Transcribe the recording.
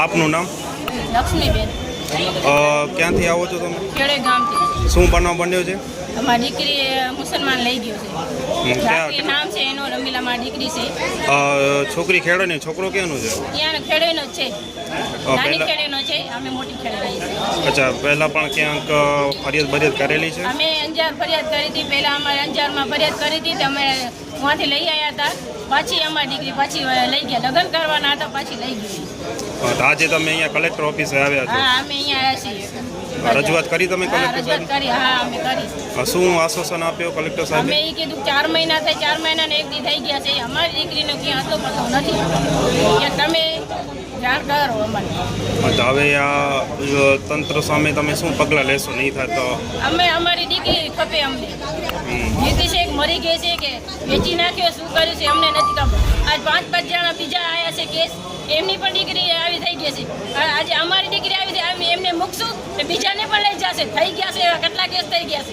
આપનું નામ? લક્ષ્મીબેન. ક્યાંથી આવો છો તમે? ખેડે ગામથી. શું બનાવ બન્યો છે? અમારી દીકરી મુસલમાન લઈ ગયો છે. નામ છે એનો રમીલા દીકરી છે. છોકરી ખેડો ને છોકરો કેનો છે? ત્યાં ખેડેનો છે. નાની ખેડેનો છે અમે મોટી ખેડે રહી છે અચ્છા પહેલા પણ ક્યાંક ફરિયાદ ફરિયાદ બરિયાદ કરેલી છે? અમે અંજાર ફરિયાદ કરી હતી. પહેલા અમારે અંજારમાં ફરિયાદ કરી હતી અમે ત્યાંથી લઈ આવ્યા હતા. પાછી અમારી દીકરી પાછી લઈ ગયા. લગ્ન કરવાના હતા પાછી લઈ ગઈ. આજે તમે અહીંયા કલેક્ટર ઓફિસે આવ્યા છો. હા અમે અહીંયા આવ્યા છીએ. રજૂઆત કરી તમે કલેક્ટર રજૂઆત સાહેબ કરી. હા અમે કરી. શું આશ્વાસન આપ્યો કલેક્ટર અમે એ કીધું ચાર મહિના થાય ચાર મહિના ને એક દી થઈ ગયા છે. અમારી દીકરીનો ક્યાં હતો પતો નથી. કે તમે જાણ કરો અમને. હવે આ તંત્ર સામે તમે શું પગલાં લેશો? નહીં થાય તો અમે અમારી દીકરી ખપે અમને. મરી ગઈ છે કે વેચી નાખ્યો, શું કર્યું છે અમને નથી ખબર. આજ પાંચ પાંચ જણા બીજા આવ્યા છે કેસ, એમની પણ દીકરી આવી થઈ ગઈ છે. આજે અમારી દીકરી આવી છે એમને મૂકશું બીજાને પણ લઈ જશે. થઈ ગયા છે એવા કેટલા કેસ થઈ ગયા છે?